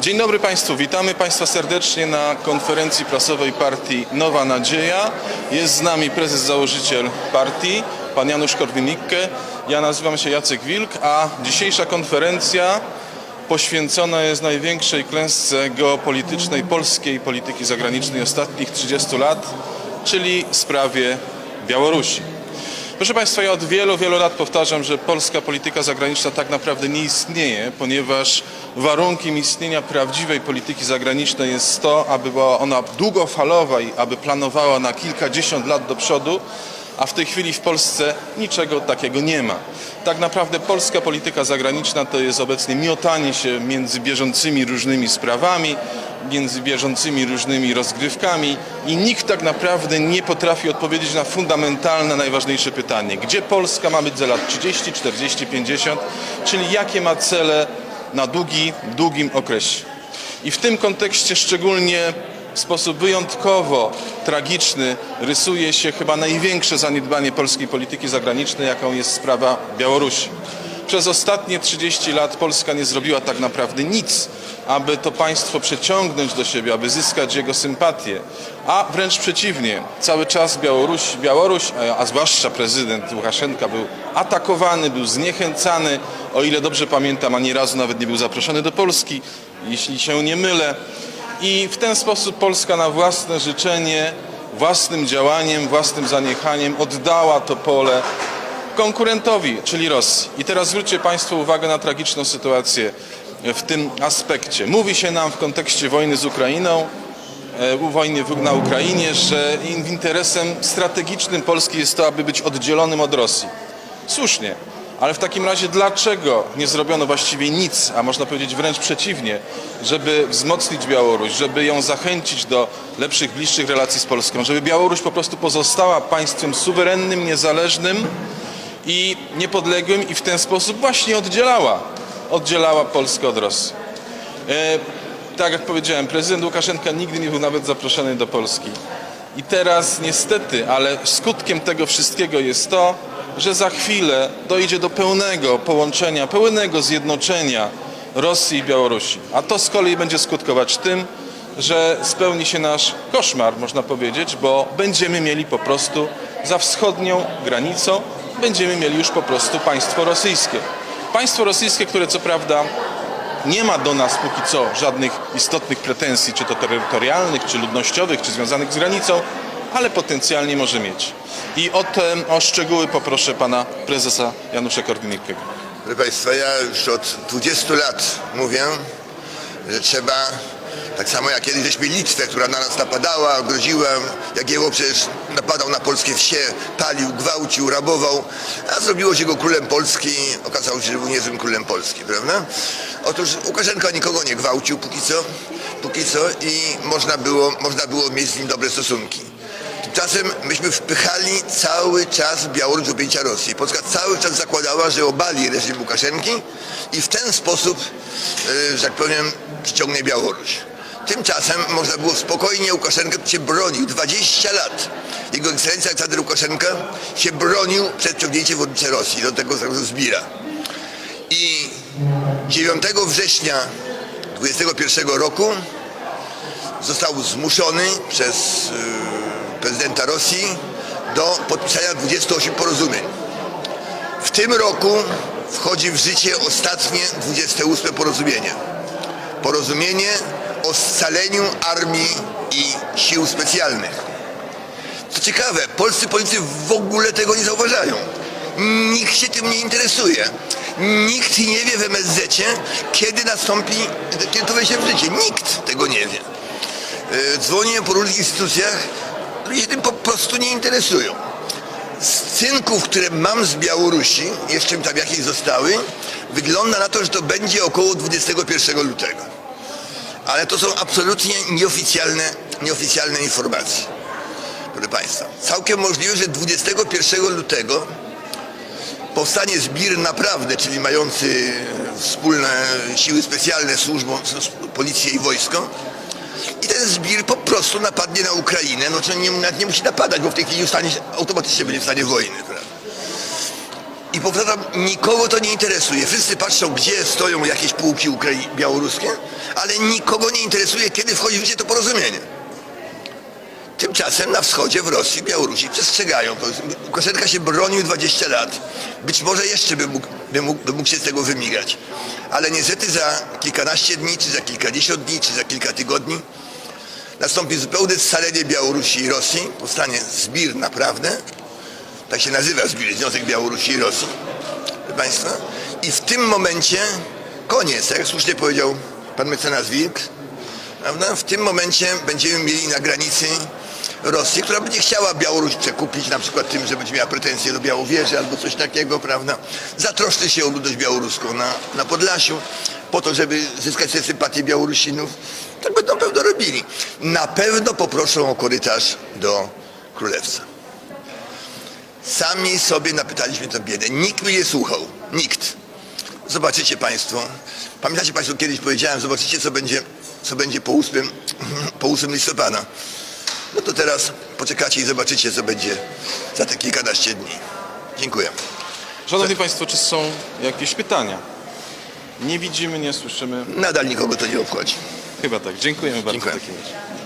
Dzień dobry Państwu, witamy Państwa serdecznie na konferencji prasowej partii Nowa Nadzieja. Jest z nami prezes założyciel partii, pan Janusz Korwin-Mikke. Ja nazywam się Jacek Wilk, a dzisiejsza konferencja poświęcona jest największej klęsce geopolitycznej polskiej polityki zagranicznej ostatnich 30 lat, czyli sprawie Białorusi. Proszę Państwa, ja od wielu, wielu lat powtarzam, że polska polityka zagraniczna tak naprawdę nie istnieje, ponieważ warunkiem istnienia prawdziwej polityki zagranicznej jest to, aby była ona długofalowa i aby planowała na kilkadziesiąt lat do przodu, a w tej chwili w Polsce niczego takiego nie ma. Tak naprawdę polska polityka zagraniczna to jest obecnie miotanie się między bieżącymi różnymi sprawami, między bieżącymi różnymi rozgrywkami i nikt tak naprawdę nie potrafi odpowiedzieć na fundamentalne, najważniejsze pytanie. Gdzie Polska ma być za lat 30, 40, 50, czyli jakie ma cele na długi, długim okresie. I w tym kontekście szczególnie w sposób wyjątkowo tragiczny rysuje się chyba największe zaniedbanie polskiej polityki zagranicznej, jaką jest sprawa Białorusi. Przez ostatnie 30 lat Polska nie zrobiła tak naprawdę nic, aby to państwo przeciągnąć do siebie, aby zyskać jego sympatię, a wręcz przeciwnie, cały czas Białoruś, Białoruś a- zwłaszcza prezydent Łukaszenka był atakowany, był zniechęcany, o ile dobrze pamiętam, ani razu nawet nie był zaproszony do Polski, jeśli się nie mylę. I w ten sposób Polska na własne życzenie, własnym działaniem, własnym zaniechaniem oddała to pole konkurentowi, czyli Rosji. I teraz zwróćcie Państwo uwagę na tragiczną sytuację w tym aspekcie. Mówi się nam w kontekście wojny z Ukrainą, e, wojny na Ukrainie, że in- interesem strategicznym Polski jest to, aby być oddzielonym od Rosji. Słusznie, ale w takim razie dlaczego nie zrobiono właściwie nic, a można powiedzieć wręcz przeciwnie, żeby wzmocnić Białoruś, żeby ją zachęcić do lepszych, bliższych relacji z Polską, żeby Białoruś po prostu pozostała państwem suwerennym, niezależnym i niepodległym i w ten sposób właśnie oddzielała, oddzielała Polskę od Rosji. E, tak jak powiedziałem, prezydent Łukaszenka nigdy nie był nawet zaproszony do Polski. I teraz niestety, ale skutkiem tego wszystkiego jest to, że za chwilę dojdzie do pełnego połączenia, pełnego zjednoczenia Rosji i Białorusi. A to z kolei będzie skutkować tym, że spełni się nasz koszmar, można powiedzieć, bo będziemy mieli po prostu za wschodnią granicą, będziemy mieli już po prostu państwo rosyjskie. Państwo rosyjskie, które co prawda nie ma do nas póki co żadnych istotnych pretensji, czy to terytorialnych, czy ludnościowych, czy związanych z granicą, ale potencjalnie może mieć. I o, te, o szczegóły poproszę pana prezesa Janusza Korwin-Mikkego. Proszę Państwa, ja już od 20 lat mówię, że trzeba, tak samo jak kiedyś żeśmy Litwę, która na nas napadała, groziła, Jagiełło przecież napadał na polskie wsie, palił, gwałcił, rabował, a zrobiło się go królem Polski, okazało się, że był niezłym królem Polski, prawda? Otóż Łukaszenka nikogo nie gwałcił póki co, póki co i można było, można było mieć z nim dobre stosunki. Tymczasem myśmy wpychali cały czas Białoruś do objęcia Rosji. Polska cały czas zakładała, że obali reżim Łukaszenki i w ten sposób, e, że tak powiem, przyciągnie Białoruś. Tymczasem można było spokojnie, Łukaszenka się bronił 20 lat. Jego ekscelencja Aleksander Łukaszenka się bronił przed ciągnięciem w oblicze Rosji, do tego zbira. I 9 września 21 roku został zmuszony przez y, prezydenta Rosji do podpisania 28 porozumień. W tym roku wchodzi w życie ostatnie 28 porozumienie. Porozumienie o scaleniu armii i sił specjalnych. Co ciekawe, polscy politycy w ogóle tego nie zauważają. Nikt się tym nie interesuje. Nikt nie wie w MSZ, kiedy nastąpi, kiedy to wejdzie w życie. Nikt tego nie wie. E, Dzwonię po różnych instytucjach, ludzie się tym po prostu nie interesują. Z cynków, które mam z Białorusi, jeszcze tam jakieś zostały, wygląda na to, że to będzie około 21 lutego. Ale to są absolutnie nieoficjalne, nieoficjalne informacje. Proszę Państwa, całkiem możliwe, że 21 lutego powstanie zbir naprawdę, czyli mający wspólne siły specjalne, służbą, policję i wojsko. I ten zbir po prostu napadnie na Ukrainę. No to nie, nie musi napadać, bo w tej chwili już stanie, automatycznie będzie w stanie wojny. Powtarzam, nikogo to nie interesuje. Wszyscy patrzą, gdzie stoją jakieś pułki ukrai- białoruskie, ale nikogo nie interesuje, kiedy wchodzi w życie to porozumienie. Tymczasem na wschodzie, w Rosji, Białorusi przestrzegają. Łukaszenka się bronił 20 lat. Być może jeszcze by mógł, by mógł, by mógł się z tego wymigać. Ale niestety za kilkanaście dni, czy za kilkadziesiąt dni, czy za kilka tygodni nastąpi zupełne scalenie Białorusi i Rosji. Powstanie zbir naprawdę. Tak się nazywa Związek Białorusi i Rosji. Proszę Państwa. I w tym momencie koniec, tak jak słusznie powiedział pan mecenas Wilk, prawda? W tym momencie będziemy mieli na granicy Rosję, która będzie chciała Białoruś przekupić, na przykład tym, że będzie miała pretensje do Białowieży albo coś takiego, prawda? Zatroszczy się o ludność białoruską na, na Podlasiu, po to, żeby zyskać sobie sympatię Białorusinów. Tak będą pewno robili. Na pewno poproszą o korytarz do Królewca. Sami sobie napytaliśmy tę biedę. Nikt mnie nie słuchał. Nikt. Zobaczycie Państwo. Pamiętacie Państwo, kiedyś powiedziałem, zobaczycie, co będzie, co będzie po 8, po 8 listopada. No to teraz poczekacie i zobaczycie, co będzie za te kilkanaście dni. Dziękuję. Szanowni Państwo, czy są jakieś pytania? Nie widzimy, nie słyszymy. Nadal nikogo to nie obchodzi. Chyba tak. Dziękujemy bardzo Dziękuję. w takim razie.